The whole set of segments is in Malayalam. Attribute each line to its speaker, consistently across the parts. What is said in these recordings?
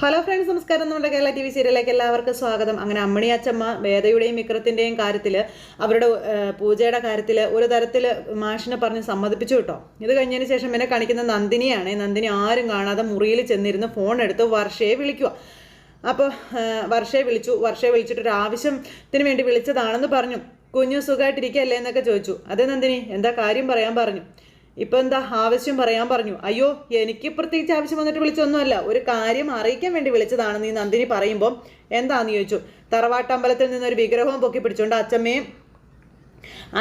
Speaker 1: ഹലോ ഫ്രണ്ട്സ് നമസ്കാരം. നമ്മുടെ കേരള ടി വി സീരിയലിലേക്ക് എല്ലാവർക്കും സ്വാഗതം. അങ്ങനെ അമ്മണി അച്ചമ്മ വേദയുടെയും വിക്രത്തിന്റെയും കാര്യത്തിൽ അവരുടെ പൂജയുടെ കാര്യത്തിൽ ഒരു തരത്തിൽ മാഷിനെ പറഞ്ഞ് സമ്മതിപ്പിച്ചു കേട്ടോ. ഇത് കഴിഞ്ഞതിന് ശേഷം എന്നെ കാണിക്കുന്ന നന്ദിനിയാണ്. നന്ദിനി ആരും കാണാതെ മുറിയിൽ ചെന്നിരുന്ന് ഫോൺ എടുത്ത് വർഷയെ വിളിക്കുക അപ്പോൾ വർഷയെ വിളിച്ചു. വർഷയെ വിളിച്ചിട്ട് ഒരു ആവശ്യത്തിന് വേണ്ടി വിളിച്ചതാണെന്ന് പറഞ്ഞു. കുഞ്ഞു സുഖമായിട്ടിരിക്കുകയല്ലേ എന്നൊക്കെ ചോദിച്ചു. അതെ നന്ദിനി എന്താ കാര്യം പറയാൻ പറഞ്ഞു. ഇപ്പൊ എന്താ ആവശ്യം പറയാൻ പറഞ്ഞു. അയ്യോ എനിക്ക് പ്രത്യേകിച്ച് ആവശ്യം വന്നിട്ട് വിളിച്ചൊന്നുമല്ല. ഒരു കാര്യം അറിയിക്കാൻ വേണ്ടി വിളിച്ചതാണെന്ന് ഈ നന്ദിനി പറയുമ്പോൾ എന്താന്ന് ചോദിച്ചു. തറവാട്ടമ്പലത്തിൽ നിന്നൊരു വിഗ്രഹവും പൊക്കി പിടിച്ചുകൊണ്ട് അച്ഛമ്മയും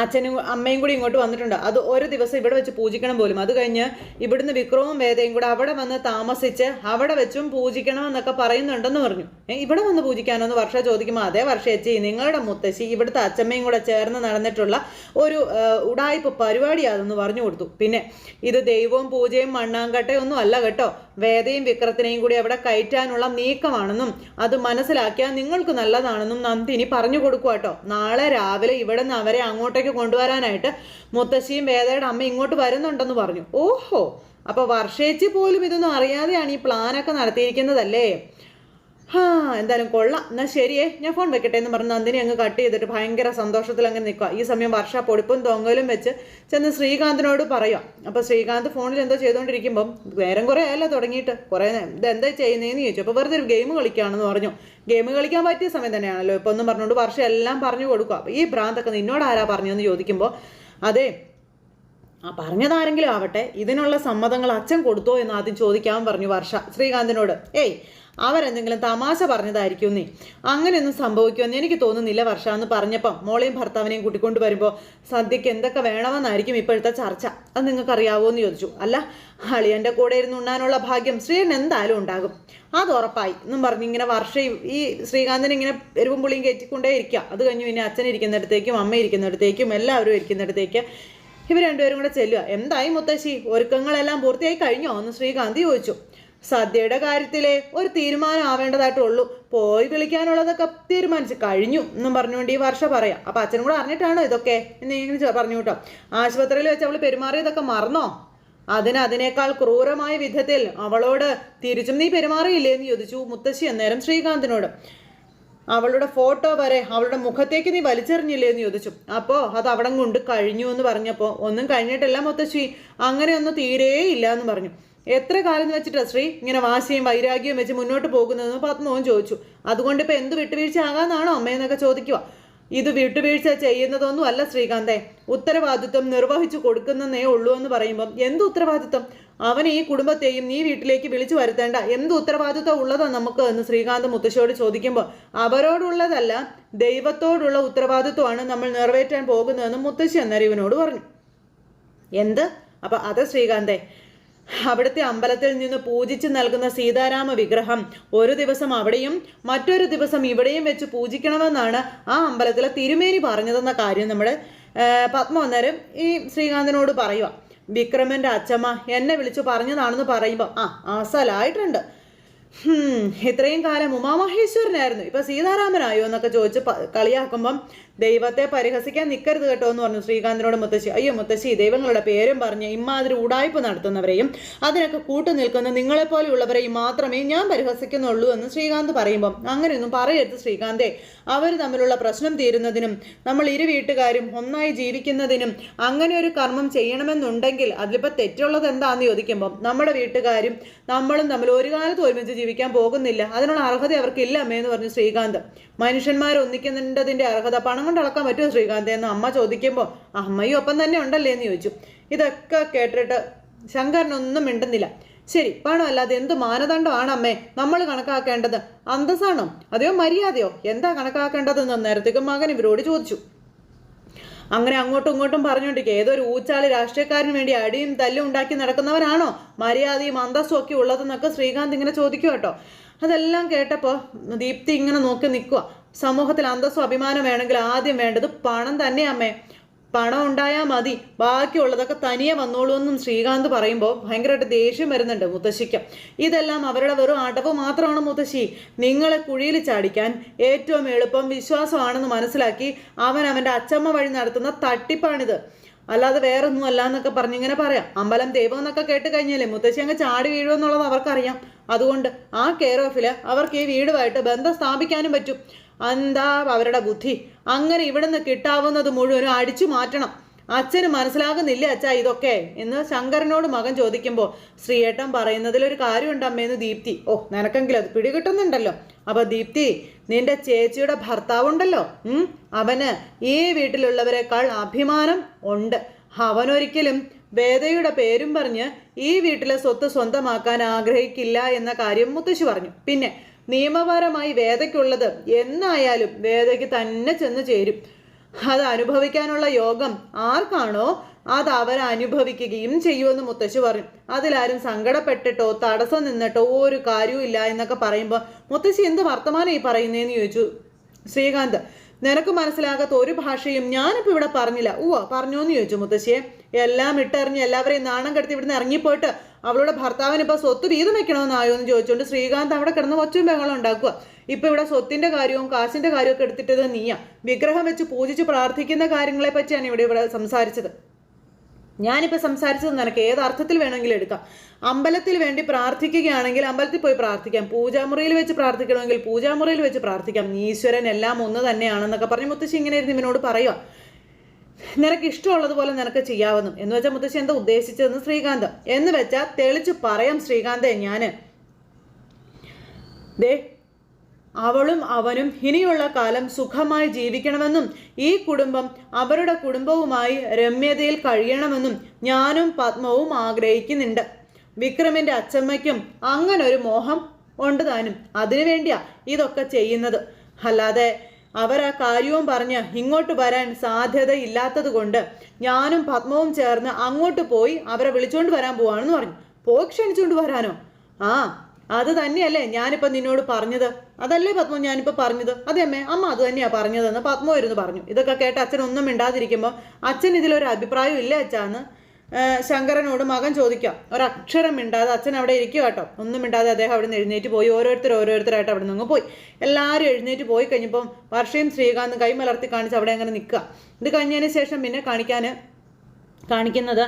Speaker 1: അച്ഛനും അമ്മയും കൂടി ഇങ്ങോട്ട് വന്നിട്ടുണ്ട്. അത് ഒരു ദിവസം ഇവിടെ വെച്ച് പൂജിക്കണം പോലും. അത് കഴിഞ്ഞ് ഇവിടുന്ന് വിക്രവും വേദയും കൂടെ അവിടെ വന്ന് താമസിച്ച് അവിടെ വെച്ചും പൂജിക്കണം എന്നൊക്കെ പറയുന്നുണ്ടെന്ന് പറഞ്ഞു. ഇവിടെ വന്ന് പൂജിക്കാനോന്ന് വർഷ ചോദിക്കുമ്പോൾ അതേ വർഷ ചേച്ചി നിങ്ങളുടെ മുത്തശ്ശി ഇവിടുത്തെ അച്ഛമ്മയും കൂടെ ചേർന്ന് നടന്നിട്ടുള്ള ഒരു ഉടായ്പ പരിപാടിയാണെന്ന് പറഞ്ഞു കൊടുത്തു. പിന്നെ ഇത് ദൈവവും പൂജയും മണ്ണാങ്കട്ടയൊന്നും അല്ല കേട്ടോ. വേദയും വിക്രത്തിനെയും കൂടി അവിടെ കയറ്റാനുള്ള നീക്കമാണെന്നും അത് മനസ്സിലാക്കിയാൽ നിങ്ങൾക്ക് നല്ലതാണെന്നും നന്ദിനി പറഞ്ഞു കൊടുക്കുക കേട്ടോ. നാളെ രാവിലെ ഇവിടെ നിന്ന് അവരെ അങ്ങോട്ടേക്ക് കൊണ്ടുവരാനായിട്ട് മുത്തശ്ശിയും വേദയുടെ അമ്മ ഇങ്ങോട്ട് വരുന്നുണ്ടെന്ന് പറഞ്ഞു. ഓഹോ. അപ്പോൾ വർഷേച്ചി പോലും ഇതൊന്നും അറിയാതെയാണ് ഈ പ്ലാനൊക്കെ നടത്തിയിരിക്കുന്നതല്ലേ? ഹാ എന്തായാലും കൊള്ളാം. എന്നാൽ ശരിയേ ഞാൻ ഫോൺ വെക്കട്ടെ എന്ന് പറഞ്ഞ് നന്ദിനി അങ്ങ് കട്ട് ചെയ്തിട്ട് ഭയങ്കര സന്തോഷത്തിൽ അങ്ങ് നിൽക്കുക ഈ സമയം വർഷ പൊടിപ്പും തൊങ്ങലും വെച്ച് ചെന്ന് ശ്രീകാന്തിനോട് പറയാം. അപ്പോൾ ശ്രീകാന്ത് ഫോണിൽ എന്തോ ചെയ്തുകൊണ്ടിരിക്കുമ്പം നേരം കുറേ അല്ല തുടങ്ങിയിട്ട്. കുറേ ഇതെന്താ ചെയ്യുന്നതെന്ന് ചോദിച്ചു. അപ്പോൾ വെറുതെ ഒരു ഗെയിം കളിക്കുകയാണെന്ന് പറഞ്ഞു. ഗെയിം കളിക്കാൻ പറ്റിയ സമയം തന്നെയാണല്ലോ. ഇപ്പോൾ ഒന്നും പറഞ്ഞുകൊണ്ട് വർഷം എല്ലാം പറഞ്ഞു കൊടുക്കുക ഈ ഭ്രാന്തൊക്കെ നിന്നോട് ആരാ പറഞ്ഞതെന്ന് ചോദിക്കുമ്പോൾ അതെ ആ പറഞ്ഞതാരെങ്കിലും ആവട്ടെ. ഇതിനുള്ള സമ്മതങ്ങൾ അച്ഛൻ കൊടുത്തോ എന്ന് ആദ്യം ചോദിക്കാൻ പറഞ്ഞു വർഷ ശ്രീകാന്തിനോട്. ഏയ് അവരെന്തെങ്കിലും തമാശ പറഞ്ഞതായിരിക്കും നീ. അങ്ങനെയൊന്നും സംഭവിക്കുമെന്ന് എനിക്ക് തോന്നുന്നില്ല വർഷ എന്ന് പറഞ്ഞപ്പം മോളെയും ഭർത്താവിനെയും കൂട്ടിക്കൊണ്ട് വരുമ്പോൾ സദ്യക്ക് എന്തൊക്കെ വേണമെന്നായിരിക്കും ഇപ്പോഴത്തെ ചർച്ച. അത് നിങ്ങൾക്കറിയാവോ? എന്ന് ചോദിച്ചു. അല്ല അളിയന്റെ കൂടെ ഇരുന്ന് ഉണ്ണാനുള്ള ഭാഗ്യം ശ്രീയൻ എന്തായാലും ഉണ്ടാകും. അത് ഉറപ്പായി എന്നും പറഞ്ഞ് ഇങ്ങനെ വർഷയും ഈ ശ്രീകാന്തിനെ ഇങ്ങനെ എരിവും പുളിയും കയറ്റിക്കൊണ്ടേ ഇരിക്കുക അത് കഴിഞ്ഞ് പിന്നെ അച്ഛൻ ഇരിക്കുന്നിടത്തേക്കും അമ്മ ഇരിക്കുന്നിടത്തേക്കും എല്ലാവരും ഇരിക്കുന്നിടത്തേക്ക് ഇവർ രണ്ടുപേരും കൂടെ ചെല്ലുക എന്തായി മുത്തശ്ശി? ഒരുക്കങ്ങളെല്ലാം പൂർത്തിയായി കഴിഞ്ഞോ? എന്ന് ശ്രീകാന്തി ചോദിച്ചു. സദ്യയുടെ കാര്യത്തിലെ ഒരു തീരുമാനം ആവേണ്ടതായിട്ടുള്ളൂ. പോയി വിളിക്കാനുള്ളതൊക്കെ തീരുമാനിച്ച് കഴിഞ്ഞു എന്നും പറഞ്ഞുകൊണ്ട് ഈ വർഷം പറയാം. അപ്പൊ അച്ഛനും കൂടെ അറിഞ്ഞിട്ടാണോ ഇതൊക്കെ? എന്ന് ഇങ്ങനെ പറഞ്ഞു കേട്ടോ. ആശുപത്രിയിൽ വെച്ച് അവൾ പെരുമാറിയതൊക്കെ മറന്നോ? അതിന് അതിനേക്കാൾ ക്രൂരമായ വിധത്തിൽ അവളോട് തിരിച്ചും നീ പെരുമാറിയില്ലേ? എന്ന് ചോദിച്ചു മുത്തശ്ശി അന്നേരം ശ്രീകാന്തിനോട്. അവളുടെ ഫോട്ടോ വരെ അവളുടെ മുഖത്തേക്ക് നീ വലിച്ചെറിഞ്ഞില്ലേ എന്ന് ചോദിച്ചു. അപ്പോൾ അത് അവിടെ കൊണ്ട് കഴിഞ്ഞു എന്ന് പറഞ്ഞപ്പോൾ ഒന്നും കഴിഞ്ഞിട്ടില്ല മുത്തശ്ശി. അങ്ങനെയൊന്നും തീരെയില്ല എന്ന് പറഞ്ഞു. എത്ര കാലം വെച്ചിട്ടാ ശ്രീ ഇങ്ങനെ വാശിയും വൈരാഗ്യവും വെച്ച് മുന്നോട്ട് പോകുന്നതെന്ന് പത്മവും ചോദിച്ചു. അതുകൊണ്ട് ഇപ്പം എന്ത് വിട്ടുവീഴ്ച ആകാന്നാണോ അമ്മയെന്നൊക്കെ ചോദിക്കുക ഇത് വിട്ടുവീഴ്ച ചെയ്യുന്നതൊന്നും അല്ല ശ്രീകാന്തേ. ഉത്തരവാദിത്വം നിർവഹിച്ചു കൊടുക്കുന്നേ ഉള്ളൂ എന്ന് പറയുമ്പം എന്ത് ഉത്തരവാദിത്വം? അവനെ ഈ കുടുംബത്തെയും നീ വീട്ടിലേക്ക് വിളിച്ചു വരുത്തേണ്ട. എന്ത് ഉത്തരവാദിത്വം ഉള്ളതാ നമുക്ക് എന്ന് ശ്രീകാന്ത് മുത്തശ്ശിയോട് ചോദിക്കുമ്പോൾ അവരോടുള്ളതല്ല ദൈവത്തോടുള്ള ഉത്തരവാദിത്വമാണ് നമ്മൾ നിറവേറ്റാൻ പോകുന്നതെന്ന് മുത്തശ്ശി എന്നറിവിനോട് പറഞ്ഞു. എന്ത്? അപ്പൊ അത് ശ്രീകാന്തേ അവിടുത്തെ അമ്പലത്തിൽ നിന്ന് പൂജിച്ച് നൽകുന്ന സീതാരാമ വിഗ്രഹം ഒരു ദിവസം അവിടെയും മറ്റൊരു ദിവസം ഇവിടെയും വെച്ച് പൂജിക്കണമെന്നാണ് ആ അമ്പലത്തിലെ തിരുമേനി പറഞ്ഞതെന്ന കാര്യം നമ്മൾ പത്മ ഈ ശ്രീകാന്തിനോട് പറയുക വിക്രമന്റെ അച്ഛമ്മ എന്നെ വിളിച്ചു പറഞ്ഞതാണെന്ന് പറയുമ്പോൾ ആ അസലായിട്ടുണ്ട്. ഇത്രയും കാലം ഉമാമഹേശ്വരനായിരുന്നു. ഇപ്പൊ സീതാരാമനായോ? എന്നൊക്കെ ചോദിച്ച് കളിയാക്കുമ്പം ദൈവത്തെ പരിഹസിക്കാൻ നിൽക്കരുത് കേട്ടോ എന്ന് പറഞ്ഞു ശ്രീകാന്തിനോട് മുത്തശ്ശി. അയ്യോ മുത്തശ്ശി ദൈവങ്ങളുടെ പേരും പറഞ്ഞ് ഇമാതിരി ഉടായ്പ നടത്തുന്നവരെയും അതിനൊക്കെ കൂട്ടു നിൽക്കുന്ന നിങ്ങളെപ്പോലെയുള്ളവരെയും മാത്രമേ ഞാൻ പരിഹസിക്കുന്നുള്ളൂ എന്ന് ശ്രീകാന്ത് പറയുമ്പം. അങ്ങനെയൊന്നും പറയരുത് ശ്രീകാന്തേ. അവർ തമ്മിലുള്ള പ്രശ്നം തീരുന്നതിനും നമ്മൾ ഇരു വീട്ടുകാരും ഒന്നായി ജീവിക്കുന്നതിനും അങ്ങനെ ഒരു കർമ്മം ചെയ്യണമെന്നുണ്ടെങ്കിൽ അതിലിപ്പോൾ തെറ്റുള്ളത് എന്താണെന്ന് ചോദിക്കുമ്പം നമ്മുടെ വീട്ടുകാരും നമ്മളും തമ്മിൽ ഒരു കാലത്ത് ഒരുമിച്ച് ജീവിക്കാൻ പോകുന്നില്ല. അതിനുള്ള അർഹത അവർക്കില്ല അമ്മേ എന്ന് പറഞ്ഞു ശ്രീകാന്ത്. മനുഷ്യന്മാർ ഒന്നിക്കുന്നതിന്റെ അർഹത പണം കൊണ്ട് അളക്കാൻ പറ്റുമോ ശ്രീകാന്ത് എന്ന് അമ്മ ചോദിക്കുമ്പോൾ അമ്മയും ഒപ്പം തന്നെ ഉണ്ടല്ലേ? എന്ന് ചോദിച്ചു. ഇതൊക്കെ കേട്ടിട്ട് ശങ്കരനൊന്നും മിണ്ടുന്നില്ല. ശരി പണം അല്ലാതെ എന്ത് മാനദണ്ഡമാണ് അമ്മേ? നമ്മൾ കണക്കാക്കേണ്ടത് അന്തസ്സാണോ? അതെയോ മര്യാദയോ? എന്താ കണക്കാക്കേണ്ടതെന്ന്? നേരത്തേക്ക് മകൻ ഇവരോട് ചോദിച്ചു. അങ്ങനെ അങ്ങോട്ടും ഇങ്ങോട്ടും പറഞ്ഞുകൊണ്ടിരിക്കുക. ഏതൊരു ഊച്ചാളി രാഷ്ട്രീയക്കാരന് വേണ്ടി അടിയും തല്ലും ഉണ്ടാക്കി നടക്കുന്നവരാണോ? മര്യാദയും അന്തസ്സും ഒക്കെ ഉള്ളതെന്നൊക്കെ ശ്രീകാന്ത് ഇങ്ങനെ ചോദിക്കുക കേട്ടോ. അതെല്ലാം കേട്ടപ്പോൾ ദീപ്തി ഇങ്ങനെ നോക്കി നിൽക്കുക സമൂഹത്തിൽ അന്തസ്സും അഭിമാനം വേണമെങ്കിൽ ആദ്യം വേണ്ടത് പണം തന്നെ അമ്മേ. പണം ഉണ്ടായാൽ മതി. ബാക്കിയുള്ളതൊക്കെ തനിയെ വന്നോളൂ എന്നും ശ്രീകാന്ത് പറയുമ്പോൾ ഭയങ്കരമായിട്ട് ദേഷ്യം വരുന്നുണ്ട് മുത്തശ്ശിക്ക്. ഇതെല്ലാം അവരുടെ വെറും അടവ് മാത്രമാണ് മുത്തശ്ശി. നിങ്ങളെ കുഴിയിൽ ചാടിക്കാൻ ഏറ്റവും എളുപ്പം വിശ്വാസമാണെന്ന് മനസ്സിലാക്കി അവൻ അവന്റെ അച്ചമ്മ വഴി നടത്തുന്ന തട്ടിപ്പാണിത്. അല്ലാതെ വേറെ ഒന്നും അല്ല എന്നൊക്കെ പറഞ്ഞിങ്ങനെ പറയാം. അമ്പലം ദൈവം എന്നൊക്കെ കേട്ട് കഴിഞ്ഞാലേ മുത്തശ്ശി അങ്ങ് ചാടി വീഴുമെന്നുള്ളത് അവർക്കറിയാം. അതുകൊണ്ട് ആ കെയർ ഓഫിൽ അവർക്ക് ഈ വീടുമായിട്ട് ബന്ധം സ്ഥാപിക്കാനും പറ്റും. എന്താ അവരുടെ ബുദ്ധി. അങ്ങനെ ഇവിടുന്ന് കിട്ടാവുന്നത് മുഴുവനും അടിച്ചു മാറ്റണം. അച്ഛന് മനസ്സിലാകുന്നില്ല അച്ഛാ ഇതൊക്കെ? എന്ന് ശങ്കരനോട് മകൻ ചോദിക്കുമ്പോൾ ശ്രീയേട്ടൻ പറയുന്നതിൽ ഒരു കാര്യമുണ്ട് അമ്മയെന്ന് ദീപ്തി. ഓ നിനക്കെങ്കിലും അത് പിടികിട്ടുന്നുണ്ടല്ലോ. അപ്പൊ ദീപ്തി നിന്റെ ചേച്ചിയുടെ ഭർത്താവുണ്ടല്ലോ. അവന് ഈ വീട്ടിലുള്ളവരെക്കാൾ അഭിമാനം ഉണ്ട്. അവനൊരിക്കലും വേദയുടെ പേരും പറഞ്ഞ് ഈ വീട്ടിലെ സ്വത്ത് സ്വന്തമാക്കാൻ ആഗ്രഹിക്കില്ല എന്ന കാര്യം മുത്തശ്ശി പറഞ്ഞു. പിന്നെ നിയമപരമായി വേദയ്ക്കുള്ളത് എന്നായാലും വേദയ്ക്ക് തന്നെ ചെന്ന് ചേരും. അത് അനുഭവിക്കാനുള്ള യോഗം ആർക്കാണോ അത് അവർ അനുഭവിക്കുകയും ചെയ്യുമെന്ന് മുത്തശ്ശി പറഞ്ഞു അതിലാരും സങ്കടപ്പെട്ടിട്ടോ തടസ്സം നിന്നിട്ടോ ഒരു കാര്യവും ഇല്ല എന്നൊക്കെ പറയുമ്പോൾ മുത്തശ്ശി എന്ത് വർത്തമാനം ഈ പറയുന്നതെന്ന് ചോദിച്ചു. ശ്രീകാന്ത് നിനക്ക് മനസ്സിലാകാത്ത ഒരു ഭാഷയും ഞാനിപ്പോൾ ഇവിടെ പറഞ്ഞില്ല. ഉവ്വ പറഞ്ഞു എന്ന് ചോദിച്ചു മുത്തശ്ശിയെ. എല്ലാം ഇട്ടെറിഞ്ഞ് എല്ലാവരെയും നാണം കെടുത്തി ഇവിടുന്ന് ഇറങ്ങിപ്പോയിട്ട് അവളുടെ ഭർത്താവിന് ഇപ്പോൾ സ്വത്ത് വീതം വെക്കണമെന്നായോ എന്ന് ചോദിച്ചുകൊണ്ട് ശ്രീകാന്ത് അവിടെ കിടന്ന് ഒച്ചും ബഹളം ഉണ്ടാക്കുക. ഇപ്പൊ ഇവിടെ സ്വത്തിന്റെ കാര്യവും കാശിന്റെ കാര്യവും ഒക്കെ എടുത്തിട്ടത് നീയാ. വിഗ്രഹം വെച്ച് പൂജിച്ച് പ്രാർത്ഥിക്കുന്ന കാര്യങ്ങളെ പറ്റിയാണ് ഇവിടെ ഇവിടെ സംസാരിച്ചത്. ഞാനിപ്പോൾ സംസാരിച്ചത് നിനക്ക് ഏത് അർത്ഥത്തിൽ വേണമെങ്കിലും എടുക്കാം. അമ്പലത്തിൽ വേണ്ടി പ്രാർത്ഥിക്കുകയാണെങ്കിൽ അമ്പലത്തിൽ പോയി പ്രാർത്ഥിക്കാം. പൂജാമുറിയിൽ വെച്ച് പ്രാർത്ഥിക്കണമെങ്കിൽ പൂജാമുറിയിൽ വെച്ച് പ്രാർത്ഥിക്കാം. ഈശ്വരൻ എല്ലാം ഒന്ന് തന്നെയാണെന്നൊക്കെ പറഞ്ഞ് മുത്തശ്ശി ഇങ്ങനെ ഇരുന്ന് ഇവനോട് പറയുക നിനക്ക് ഇഷ്ടമുള്ളതുപോലെ നിനക്ക് ചെയ്യാവുന്നു. എന്ന് വെച്ചാൽ മുത്തശ്ശി എന്താ ഉദ്ദേശിച്ചതെന്ന് ശ്രീകാന്ത്. എന്ന് വെച്ചാൽ തെളിച്ച് പറയാം ശ്രീകാന്തേ ഞാൻ ദേ അവളും അവനും ഇനിയുള്ള കാലം സുഖമായി ജീവിക്കണമെന്നും ഈ കുടുംബം അവരുടെ കുടുംബവുമായി രമ്യതയിൽ കഴിയണമെന്നും ഞാനും പത്മവും ആഗ്രഹിക്കുന്നുണ്ട്. വിക്രമിന്റെ അച്ചമ്മയ്ക്കും അങ്ങനൊരു മോഹം ഉണ്ട് താനും. അതിനുവേണ്ടിയാ ഇതൊക്കെ ചെയ്യുന്നത്. അല്ലാതെ അവർ ആ കാര്യവും പറഞ്ഞ് ഇങ്ങോട്ട് വരാൻ സാധ്യതയില്ലാത്തത് കൊണ്ട് ഞാനും പത്മവും ചേർന്ന് അങ്ങോട്ട് പോയി അവരെ വിളിച്ചുകൊണ്ട് വരാൻ പോവാണെന്ന് പറഞ്ഞു. പോയി ക്ഷണിച്ചുകൊണ്ട് വരാനോ? ആ അത് തന്നെയല്ലേ ഞാനിപ്പോൾ നിന്നോട് പറഞ്ഞത്. അതല്ലേ പത്മ ഞാനിപ്പോൾ പറഞ്ഞത്? അതെ അമ്മേ അമ്മ അത് തന്നെയാ പറഞ്ഞതെന്ന് പത്മ ഇരുന്ന് പറഞ്ഞു. ഇതൊക്കെ കേട്ട് അച്ഛൻ ഒന്നും മിണ്ടാതിരിക്കുമ്പോൾ അച്ഛൻ ഇതിലൊരു അഭിപ്രായം ഇല്ല അച്ഛാന്ന്. ശങ്കരനോട് മകൻ ചോദിക്കാം. ഒരക്ഷരം മിണ്ടാതെ അച്ഛൻ അവിടെ ഇരിക്കുക കേട്ടോ. ഒന്നും മിണ്ടാതെ അദ്ദേഹം അവിടെ നിന്ന് എഴുന്നേറ്റ് പോയി. ഓരോരുത്തർ ഓരോരുത്തരായിട്ട് അവിടെ നിന്ന് പോയി. എല്ലാവരും എഴുന്നേറ്റ് പോയി കഴിഞ്ഞപ്പം വർഷയും ശ്രീകാന്ത് കൈമലർത്തി കാണിച്ച് അവിടെ അങ്ങനെ നിൽക്കുക. ഇത് കഴിഞ്ഞതിന് ശേഷം പിന്നെ കാണിക്കാൻ കാണിക്കുന്നത്.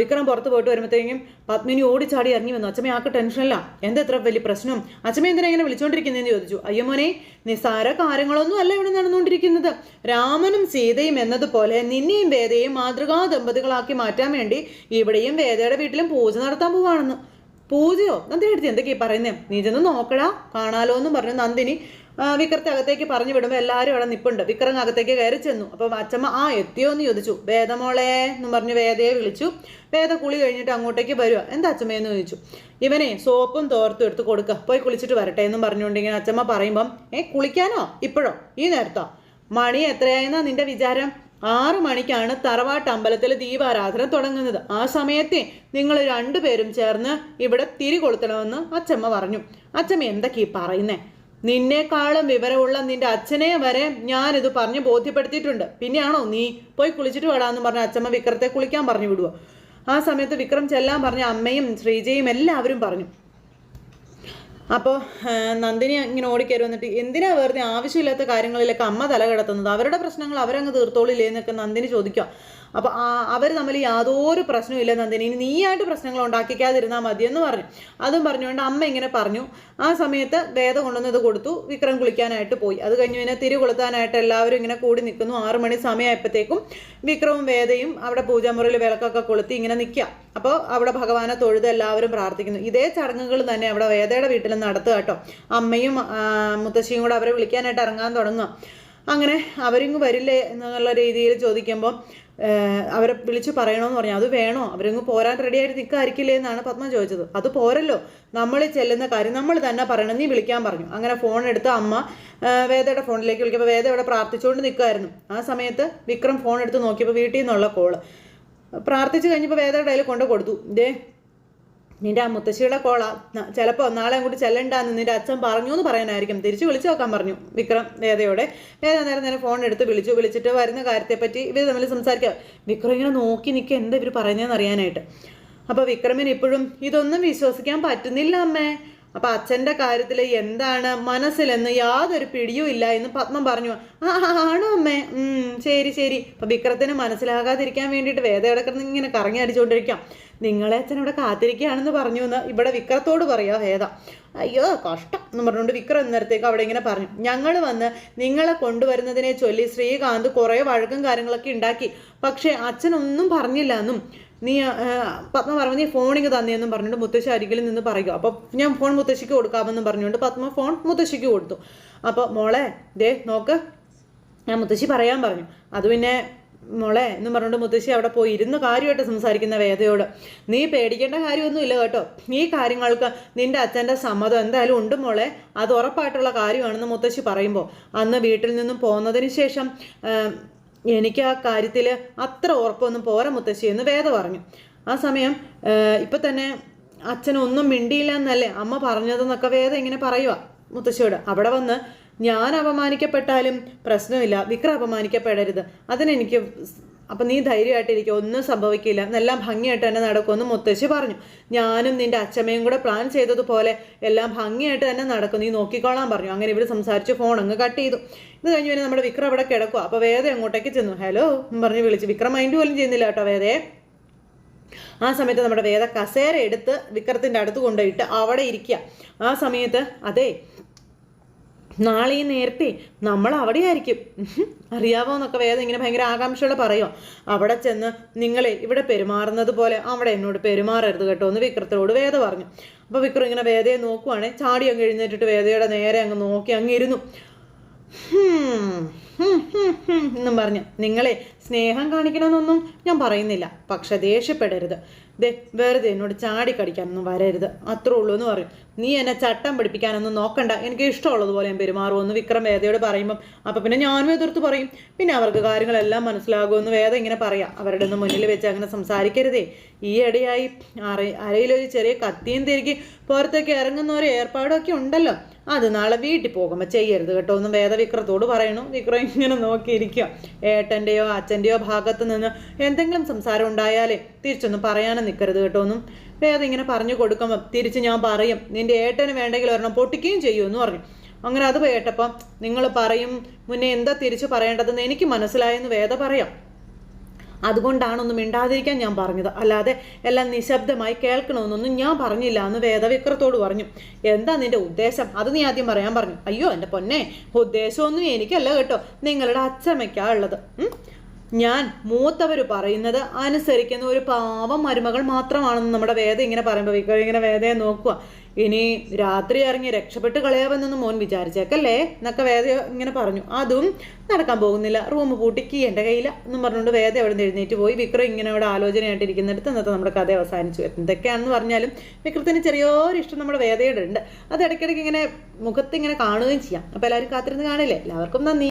Speaker 1: വിക്രം പുറത്ത് പോയിട്ട് വരുമ്പോഴത്തേക്കും പത്മിനി ഓടിച്ചാടി ഇറങ്ങി വന്നു. അച്ഛമ്മ ആൾക്ക് ടെൻഷനില്ല. എന്താ ഇത്ര വലിയ പ്രശ്നം? അച്ഛമ്മ എന്തിനാ ഇങ്ങനെ വിളിച്ചുകൊണ്ടിരിക്കുന്നതെന്ന് ചോദിച്ചു. അയ്യോ മോനെ നിസ്സാര കാര്യങ്ങളൊന്നും അല്ല ഇവിടെ നടന്നുകൊണ്ടിരിക്കുന്നത്. രാമനും സീതയും എന്നതുപോലെ നിന്നെയും വേദയും മാതൃകാ ദമ്പതികളാക്കി മാറ്റാൻ വേണ്ടി ഇവിടെയും വേദയുടെ വീട്ടിലും പൂജ നടത്താൻ പോവാണെന്ന്. പൂജയോ? നന്ദിനി എടുത്ത് എന്തൊക്കെയാ പറയുന്നേ? നീ ചെന്ന് നോക്കടാ കാണാലോ എന്നും പറഞ്ഞു നന്ദിനി വിക്രത്തെ അകത്തേക്ക് പറഞ്ഞു വിടുമ്പോൾ എല്ലാവരും അവിടെ നിപ്പുണ്ട്. വിക്രം അകത്തേക്ക് കയറി ചെന്നു. അപ്പം അച്ഛമ്മ ആ എത്തിയോ എന്ന് ചോദിച്ചു. വേദമോളെ എന്ന് പറഞ്ഞു വേദയെ വിളിച്ചു. വേദ കുളി കഴിഞ്ഞിട്ട് അങ്ങോട്ടേക്ക് വരിക എന്താ അച്ഛമ്മയെന്ന് ചോദിച്ചു. ഇവനെ സോപ്പും തോർത്തും എടുത്ത് കൊടുക്കുക പോയി കുളിച്ചിട്ട് വരട്ടെ എന്നും പറഞ്ഞുകൊണ്ട് ഇങ്ങനെ അച്ഛമ്മ പറയുമ്പം ഏ കുളിക്കാനോ? ഇപ്പോഴോ? ഈ നേരത്തോ? മണി എത്രയായെന്നാ നിന്റെ വിചാരം? ആറു മണിക്കാണ് തറവാട്ട് അമ്പലത്തിൽ ദീപാരാധന തുടങ്ങുന്നത്. ആ സമയത്തെ നിങ്ങൾ രണ്ടുപേരും ചേർന്ന് ഇവിടെ തിരി കൊളുത്തണമെന്ന് അച്ചമ്മ പറഞ്ഞു. അച്ചമ്മ എന്തൊക്കെയാ പറയുന്നേ? നിന്നേക്കാളും വിവരമുള്ള നിന്റെ അച്ഛനെ വരെ ഞാനിത് പറഞ്ഞ് ബോധ്യപ്പെടുത്തിയിട്ടുണ്ട്. പിന്നെയാണോ നീ പോയി കുളിച്ചിട്ട് വേടാന്ന് പറഞ്ഞ അച്ഛമ്മ വിക്രത്തെ കുളിക്കാൻ പറഞ്ഞു വിടുവോ. ആ സമയത്ത് വിക്രം ചെല്ലാൻ പറഞ്ഞ അമ്മയും ശ്രീജയും എല്ലാവരും പറഞ്ഞു. അപ്പോൾ നന്ദിനി ഇങ്ങനെ ഓടിക്കയറി വന്നിട്ട് എന്തിനാ വെറുതെ ആവശ്യമില്ലാത്ത കാര്യങ്ങളിലൊക്കെ അമ്മ തല കിടത്തുന്നത് അവരുടെ പ്രശ്നങ്ങൾ അവരങ്ങ് തീർത്തോളില്ലേ എന്നൊക്കെ നന്ദിനി ചോദിക്കുക അപ്പോൾ അവർ തമ്മിൽ യാതൊരു പ്രശ്നവും ഇല്ല നന്ദിനി. ഇനി നീയായിട്ട് പ്രശ്നങ്ങൾ ഉണ്ടാക്കിക്കാതിരുന്നാൽ മതി എന്ന് പറഞ്ഞു. അതും പറഞ്ഞുകൊണ്ട് അമ്മ ഇങ്ങനെ പറഞ്ഞു. ആ സമയത്ത് വേദ കൊണ്ടുവന്നത് കൊടുത്തു. വിക്രം കുളിക്കാനായിട്ട് പോയി. അത് കഴിഞ്ഞ് പിന്നെ തിരി കൊളുത്താനായിട്ട് എല്ലാവരും ഇങ്ങനെ കൂടി നിൽക്കുന്നു. ആറു മണി സമയമായപ്പോഴത്തേക്കും വിക്രവും വേദയും അവിടെ പൂജാമുറിയിൽ വിളക്കൊക്കെ കൊളുത്തി ഇങ്ങനെ നിൽക്കുക. അപ്പോൾ അവിടെ ഭഗവാനെ തൊഴുത് എല്ലാവരും പ്രാർത്ഥിക്കുന്നു. ഇതേ ചടങ്ങുകൾ തന്നെ അവിടെ വേദയുടെ വീട്ടിൽ നടത്തുക കേട്ടോ. അമ്മയും മുത്തശ്ശിയും കൂടെ അവരെ വിളിക്കാനായിട്ട് ഇറങ്ങാൻ തുടങ്ങുക. അങ്ങനെ അവരിങ്ങ് വരില്ലേ എന്നുള്ള രീതിയിൽ ചോദിക്കുമ്പോൾ അവരെ വിളിച്ച് പറയണമെന്ന് പറഞ്ഞു അത് വേണോ? അവരങ്ങ് പോരാൻ റെഡിയായിട്ട് നിൽക്കാതിരിക്കില്ലേ? എന്നാണ് പത്മ ചോദിച്ചത്. അത് പോരല്ലോ. നമ്മൾ ചെല്ലുന്ന കാര്യം നമ്മൾ തന്നെ പറയണം. നീ വിളിക്കാൻ പറഞ്ഞു. അങ്ങനെ ഫോൺ എടുത്ത് അമ്മ വേദയുടെ ഫോണിലേക്ക് വിളിക്കുമ്പോൾ വേദ ഇവിടെ പ്രാർത്ഥിച്ചുകൊണ്ട് നിൽക്കുമായിരുന്നു ആ സമയത്ത് വിക്രം ഫോൺ എടുത്ത് നോക്കിയപ്പോൾ വീട്ടിൽ നിന്നുള്ള കോൾ. പ്രാർത്ഥിച്ചു കഴിഞ്ഞപ്പോൾ വേദയുടെ കയ്യിൽ കൊണ്ടു കൊടുത്തു. ഇതേ നിന്റെ ആ മുത്തശ്ശിയുടെ കോള ചിലപ്പോൾ നാളെ അങ്ങോട്ട് ചെല്ലണ്ടാന്ന് നിന്റെ അച്ഛൻ പറഞ്ഞു എന്ന് പറയാനായിരിക്കും. തിരിച്ചു വിളിച്ചു നോക്കാൻ പറഞ്ഞു വിക്രം വേദയോടെ. വേദ നേരം നേരം ഫോൺ എടുത്ത് വിളിച്ചു. വിളിച്ചിട്ട് വരുന്ന കാര്യത്തെപ്പറ്റി ഇവർ തമ്മിൽ സംസാരിക്കുക വിക്രം ഇങ്ങനെ നോക്കി നിൽക്കുക എന്താ ഇവർ പറയുന്നതെന്ന് അറിയാനായിട്ട്. അപ്പോൾ വിക്രമിന് ഇപ്പോഴും ഇതൊന്നും വിശ്വസിക്കാൻ പറ്റുന്നില്ല അമ്മേ. അപ്പൊ അച്ഛന്റെ കാര്യത്തിൽ എന്താണ് മനസ്സിലെന്ന് യാതൊരു പിടിയും ഇല്ല എന്ന് പത്മം പറഞ്ഞു. ആണോ അമ്മേ? ശരി ശരി. അപ്പൊ വിക്രത്തിന് മനസ്സിലാകാതിരിക്കാൻ വേണ്ടിയിട്ട് വേദ കിടക്കുന്ന ഇങ്ങനെ കറങ്ങി അടിച്ചുകൊണ്ടിരിക്കാം നിങ്ങളെ അച്ഛൻ ഇവിടെ കാത്തിരിക്കുകയാണെന്ന് പറഞ്ഞു എന്ന് ഇവിടെ വിക്രത്തോട് പറയാ വേദ. അയ്യോ കഷ്ടം എന്ന് പറഞ്ഞുകൊണ്ട് വിക്രം ഇന്നേരത്തേക്ക് അവിടെ ഇങ്ങനെ പറഞ്ഞു. ഞങ്ങൾ വന്ന് നിങ്ങളെ കൊണ്ടുവരുന്നതിനെ ചൊല്ലി ശ്രീകാന്ത് കുറേ വഴക്കും കാര്യങ്ങളൊക്കെ ഉണ്ടാക്കി. പക്ഷേ അച്ഛനൊന്നും പറഞ്ഞില്ല എന്നും. നീ പത്മ പറഞ്ഞു നീ ഫോണിങ് തന്നെയെന്നും പറഞ്ഞുകൊണ്ട് മുത്തശ്ശി അരികിൽ നിന്ന് പറയുക. അപ്പോൾ ഞാൻ ഫോൺ മുത്തശ്ശിക്ക് കൊടുക്കാമെന്നും പറഞ്ഞുകൊണ്ട് പത്മ ഫോൺ മുത്തശ്ശിക്ക് കൊടുത്തു. അപ്പോൾ മോളെ ദേ നോക്ക്. ഞാൻ മുത്തശ്ശി പറയാൻ പറഞ്ഞു. അത് പിന്നെ മോളെ എന്നും പറഞ്ഞുകൊണ്ട് മുത്തശ്ശി അവിടെ പോയി ഇരുന്ന് കാര്യമായിട്ട് സംസാരിക്കുന്ന വേദയോട് നീ പേടിക്കേണ്ട കാര്യമൊന്നുമില്ല കേട്ടോ. ഈ കാര്യങ്ങൾക്ക് നിന്റെ അച്ഛന്റെ സമ്മതം എന്തായാലും ഉണ്ട് മോളെ. അത് ഉറപ്പായിട്ടുള്ള കാര്യമാണെന്ന് മുത്തശ്ശി പറയുമ്പോൾ അന്ന് വീട്ടിൽ നിന്നും പോകുന്നതിന് ശേഷം എനിക്ക് ആ കാര്യത്തിൽ അത്ര ഉറപ്പൊന്നും പോരാ മുത്തശ്ശി എന്ന് വേദ പറഞ്ഞു. ആ സമയം ഇപ്പം തന്നെ അച്ഛനൊന്നും മിണ്ടിയില്ല എന്നല്ലേ അമ്മ പറഞ്ഞതെന്നൊക്കെ വേദ ഇങ്ങനെ പറയുക മുത്തശ്ശിയോട്. അവിടെ വന്ന് ഞാൻ അപമാനിക്കപ്പെട്ടാലും പ്രശ്നമില്ല വിക്രം അപമാനിക്കപ്പെടരുത്. അതിനെനിക്ക് അപ്പം നീ ധൈര്യമായിട്ടിരിക്കുക ഒന്നും സംഭവിക്കില്ല. എന്നെല്ലാം ഭംഗിയായിട്ട് തന്നെ നടക്കുമെന്ന് മുത്തശ്ശി പറഞ്ഞു. ഞാനും നിന്റെ അച്ഛമ്മയും കൂടെ പ്ലാൻ ചെയ്തതുപോലെ എല്ലാം ഭംഗിയായിട്ട് തന്നെ നടക്കും. നീ നോക്കിക്കോളാൻ പറഞ്ഞു. അങ്ങനെ ഇവർ സംസാരിച്ച് ഫോൺ അങ്ങ് കട്ട് ചെയ്തു. ഇത് കഴിഞ്ഞ് പിന്നെ നമ്മുടെ വിക്രം അവിടെ കിടക്കുക അപ്പോൾ വേദ അങ്ങോട്ടേക്ക് ചെന്നു? ഹലോ പറഞ്ഞ് വിളിച്ചു. വിക്രം മൈൻഡ് പോലും ചെയ്യുന്നില്ല കേട്ടോ വേദയെ. ആ സമയത്ത് നമ്മുടെ വേദ കസേര എടുത്ത് വിക്രത്തിന്റെ അടുത്ത് കൊണ്ടുപോയിട്ട് അവിടെ ഇരിക്കുക ആ സമയത്ത് അതെ നാളെ ഈ നേരത്തെ നമ്മൾ അവിടെ ആയിരിക്കും. അറിയാവോ എന്നൊക്കെ വേദം ഇങ്ങനെ ഭയങ്കര ആകാംക്ഷയോടെ പറയോ? അവിടെ ചെന്ന് നിങ്ങളെ ഇവിടെ പെരുമാറുന്നത് പോലെ അവിടെ എന്നോട് പെരുമാറരുത് കേട്ടോ എന്ന് വിക്രത്തിനോട് വേദ പറഞ്ഞു. അപ്പോൾ വിക്രം ഇങ്ങനെ വേദയെ നോക്കുവാണേ ചാടി അങ്ങ് എഴുന്നേറ്റിട്ട് വേദയുടെ നേരെ അങ്ങ് നോക്കി അങ്ങ് ഇരുന്നു. എന്നും പറഞ്ഞു. നിങ്ങളെ സ്നേഹം കാണിക്കണമെന്നൊന്നും ഞാൻ പറയുന്നില്ല. പക്ഷെ ദേഷ്യപ്പെടരുത്. ദേ വെറുതെ എന്നോട് ചാടിക്കടിക്കാനൊന്നും വരരുത്. അത്രേ ഉള്ളൂ എന്ന് പറയും നീ എന്നെ ചട്ടം പിടിപ്പിക്കാനൊന്നും നോക്കണ്ട. എനിക്ക് ഇഷ്ടമുള്ളതുപോലെ ഞാൻ പെരുമാറുമെന്ന് വിക്രം വേദയോട് പറയുമ്പം അപ്പം പിന്നെ ഞാനും എതിർത്ത് പറയും. പിന്നെ അവർക്ക് കാര്യങ്ങളെല്ലാം മനസ്സിലാകുമെന്ന് വേദ ഇങ്ങനെ പറയാം. അവരുടെ ഒന്നും മുന്നിൽ വെച്ച് അങ്ങനെ സംസാരിക്കരുതേ. ഈ ഇടയായി അറ അരയിലൊരു ചെറിയ കത്തിയും തിരികെ പുറത്തേക്ക് ഇറങ്ങുന്ന ഒരു ഏർപ്പാടൊക്കെ ഉണ്ടല്ലോ. അത് നാളെ വീട്ടിൽ പോകുമ്പോൾ ചെയ്യരുത് കേട്ടോ ഒന്നും വേദവിക്രത്തോട് പറയണു വിക്രം ഇങ്ങനെ നോക്കിയിരിക്കുക ഏട്ടന്റെയോ അച്ഛന്റെയോ ഭാഗത്ത് നിന്ന് എന്തെങ്കിലും സംസാരം ഉണ്ടായാലേ തിരിച്ചൊന്നും പറയാനും നിൽക്കരുത് കേട്ടോ ഒന്നും വേദം ഇങ്ങനെ പറഞ്ഞു കൊടുക്കുമ്പം തിരിച്ച് ഞാൻ പറയും നിന്റെ ഏട്ടന് വേണ്ടെങ്കിൽ ഒരെണ്ണം പൊട്ടിക്കുകയും ചെയ്യുമെന്ന് പറഞ്ഞു. അങ്ങനെ അത് കേട്ടപ്പം നിങ്ങൾ പറയും മുന്നേ എന്താ തിരിച്ച് പറയേണ്ടതെന്ന് എനിക്ക് മനസ്സിലായെന്ന് വേദ പറയാം. അതുകൊണ്ടാണ് ഒന്നും മിണ്ടാതിരിക്കാൻ ഞാൻ പറഞ്ഞത്. അല്ലാതെ എല്ലാം നിശബ്ദമായി കേൾക്കണമെന്നൊന്നും ഞാൻ പറഞ്ഞില്ല എന്ന് വേദവിക്രത്തോട് പറഞ്ഞു. എന്താ നിന്റെ ഉദ്ദേശം? അത് നീ ആദ്യം പറയാൻ പറഞ്ഞു. അയ്യോ എന്റെ പൊന്നെ ഉദ്ദേശമൊന്നും എനിക്കല്ല കേട്ടോ. നിങ്ങളുടെ അച്ഛമ്മയ്ക്കാ ഉള്ളത്? ഞാൻ മൂത്തവർ പറയുന്നത് അനുസരിക്കുന്ന ഒരു പാവം മരുമകൾ മാത്രമാണെന്ന് നമ്മുടെ വേദ ഇങ്ങനെ പറയുമ്പോൾ ഇങ്ങനെ വേദയെ നോക്കുക. ഇനി രാത്രി ഇറങ്ങി രക്ഷപ്പെട്ട് കളയാമെന്നൊന്നും മോൻ വിചാരിച്ചേക്കല്ലേ? എന്നൊക്കെ വേദ ഇങ്ങനെ പറഞ്ഞു. അതും നടക്കാൻ പോകുന്നില്ല. റൂം പൂട്ടിക്ക് എന്റെ കയ്യില എന്നും പറഞ്ഞുകൊണ്ട് വേദ അവിടെ നിന്ന് എഴുന്നേറ്റ് പോയി. വിക്രം ഇങ്ങനെ അവിടെ ആലോചനയായിട്ടിരിക്കുന്നിടത്ത് ഇന്നത്തെ നമ്മുടെ കഥ അവസാനിച്ചു. എന്തൊക്കെയാണെന്ന് പറഞ്ഞാലും വിക്രത്തിന് ചെറിയൊരു ഇഷ്ടം നമ്മുടെ വേദയുടെ ഉണ്ട്. അത് ഇടയ്ക്കിടയ്ക്ക് ഇങ്ങനെ മുഖത്ത് ഇങ്ങനെ കാണുകയും ചെയ്യാം. അപ്പോൾ എല്ലാവരും കാത്തിരുന്ന് കാണില്ലേ? എല്ലാവർക്കും നന്ദി.